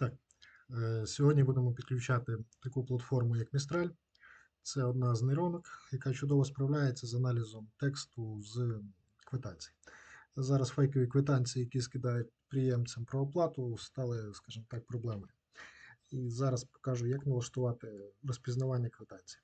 Так, е, сьогодні будемо підключати таку платформу, як Mistral. Це одна з нейронок, яка чудово справляється з аналізом тексту з квитанцій. Зараз фейкові квитанції, які скидають приємцям про оплату, стали, скажімо так, проблемою. І зараз покажу, як налаштувати розпізнавання квитанцій.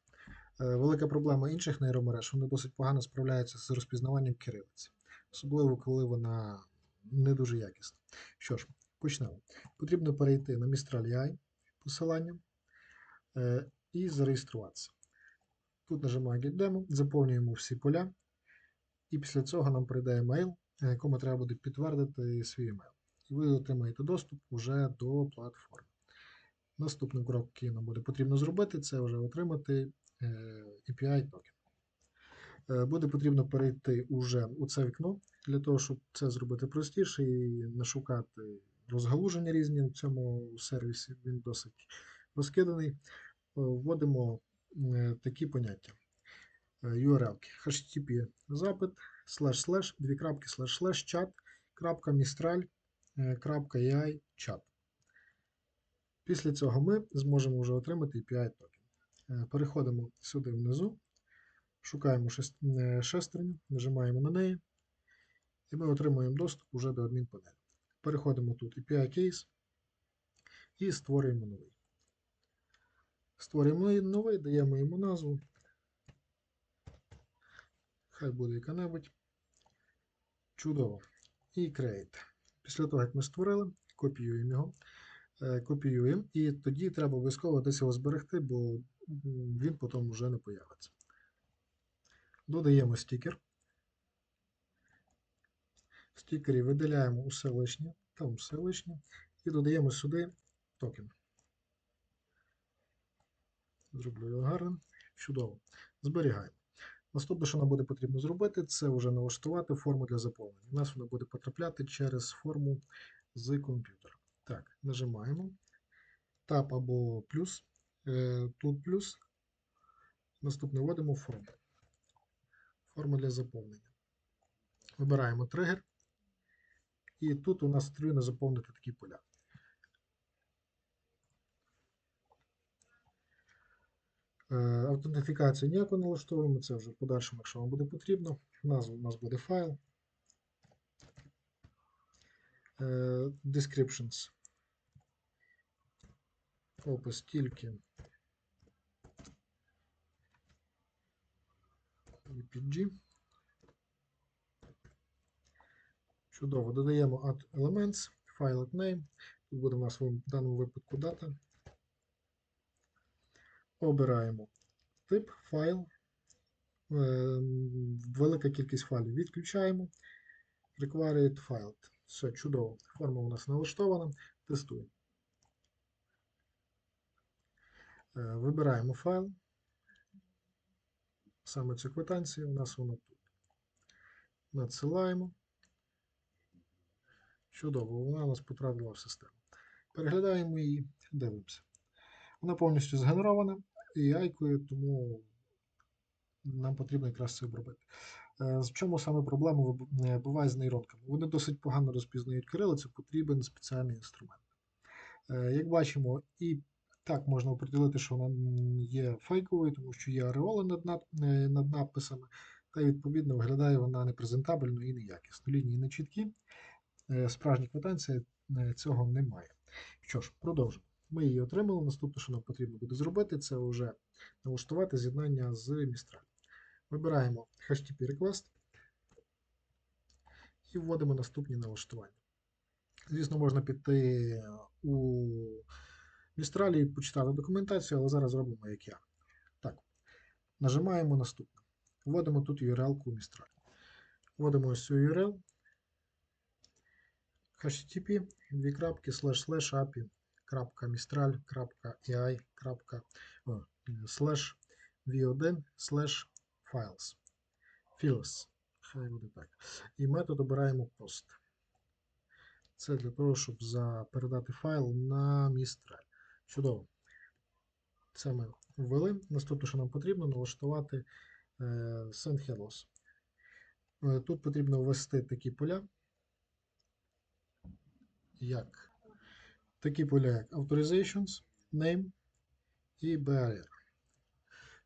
Е, Велика проблема інших нейромереж, вони досить погано справляються з розпізнаванням кирилиці, особливо коли вона не дуже якісна. Що ж, почнемо. Потрібно перейти на Mistral AI посилання е, і зареєструватися. Тут нажимаємо Get Demo, заповнюємо всі поля, і після цього нам прийде емейл, якому треба буде підтвердити свій емейл. І ви отримаєте доступ уже до платформи. Наступним кроком, який нам буде потрібно зробити, це вже отримати е, API токен. Е, Буде потрібно перейти уже у це вікно, для того, щоб це зробити простіше і не шукати розгалуження різні в цьому сервісі. Він досить розкиданий. Е, Вводимо е, такі поняття. Е, URL http запит slash slash дві крапки slash slash chat крапка е, крапка AI chat. Після цього ми зможемо вже отримати API токен. Переходимо сюди внизу, шукаємо шест- шестерню, нажимаємо на неї, і ми отримуємо доступ уже до адмінпанелі. Переходимо тут API Case і створюємо новий. Створюємо новий, даємо йому назву. Хай буде яка-небудь. Чудово. І create. Після того, як ми створили, копіюємо його. Е, Копіюємо, і тоді треба обов'язково десь його зберегти, бо він потім вже не появиться. Додаємо стікер. Стікері видаляємо усе лишнє, там все лишнє, і додаємо сюди токен. Зроблю його гарним. Чудово. Зберігаємо. Наступне, що нам буде потрібно зробити, це вже налаштувати форму для заповнення. У нас вона буде потрапляти через форму з комп'ютера. Так, нажимаємо. Tab або плюс. Е, Тут плюс. Наступне вводимо форму. Форма для заповнення. Вибираємо тригер. І тут у нас потрібно заповнити такі поля. Е, Аутентифікацію ніяко налаштовуємо, це вже в подальшому, якщо вам буде потрібно. Назва у нас буде файл. Е, Descriptions. Опис тільки. EPG. Чудово. Додаємо add elements, file name. Тут буде у нас в даному випадку дата. Обираємо тип, файл. Е, Велика кількість файлів відключаємо. Required file. Все, чудово. Форма у нас налаштована. Тестуємо. Е, Вибираємо файл. Саме цю квитанцію у нас вона тут. Надсилаємо. Чудово, вона у нас потрапила в систему. Переглядаємо її, дивимося. Вона повністю згенерована і айкою, тому нам потрібно якраз це обробити. Е, В чому саме проблема е, буває з нейронками? Вони досить погано розпізнають кирилицю, потрібен спеціальний інструмент. Е, Як бачимо, і так можна оприділити, що вона є фейковою, тому що є ареоли над, над, над надписами, та відповідно виглядає вона непрезентабельно і неякісно. Лінії не чіткі. Е, Справжні квитанції е, цього немає. Що ж, продовжимо. Ми її отримали. Наступне, що нам потрібно буде зробити, це вже налаштувати з'єднання з Mistral. Вибираємо HTTP request і вводимо наступні налаштування. Звісно, можна піти у Mistral і почитати документацію, але зараз зробимо як я. Так, нажимаємо наступне. Вводимо тут URL-ку Mistral. Вводимо ось цю URL http дві крапки slash slash api крапка mistral крапка ai крапка slash v1 slash files files хай буде так. І метод обираємо post це для того щоб передати файл на Mistral чудово. Це ми ввели. Наступне що нам потрібно налаштувати е, send hellos. Е, тут потрібно ввести такі поля як такі поля, як Authorizations, Name і BRR.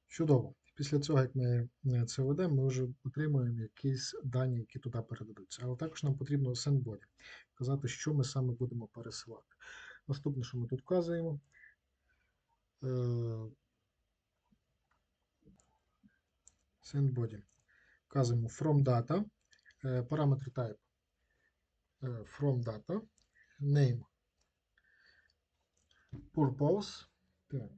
Чудово. Після цього, як ми е, це ведемо, ми вже отримуємо якісь дані, які туди передадуться. Але також нам потрібно sendbody, вказати, що ми саме будемо пересилати. Наступне, що ми тут вказуємо. е, sendbody. Вказуємо from data, е, параметр type from data, name, purpose. Так.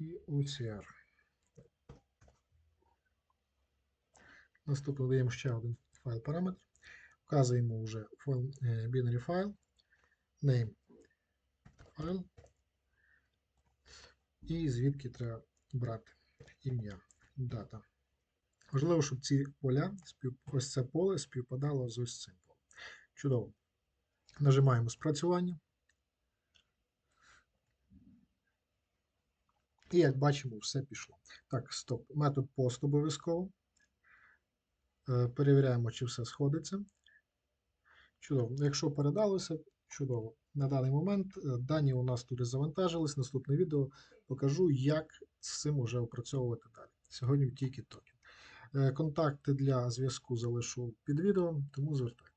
і OCR. Наступно даємо ще один файл параметр. Вказуємо вже файл, е, binary файл, name файл, і звідки треба брати ім'я, дата. Важливо, щоб ці поля, ось це поле співпадало з ось цим полем. Чудово. Нажимаємо спрацювання. І як бачимо, все пішло. Так, стоп. Метод пост обов'язково. Е, Перевіряємо, чи все сходиться. Чудово. Якщо передалося, чудово. На даний момент е, дані у нас туди завантажились. Наступне відео покажу, як з цим уже опрацьовувати далі. Сьогодні тільки токен. Контакти для зв'язку залишу під відео, тому звертайтеся.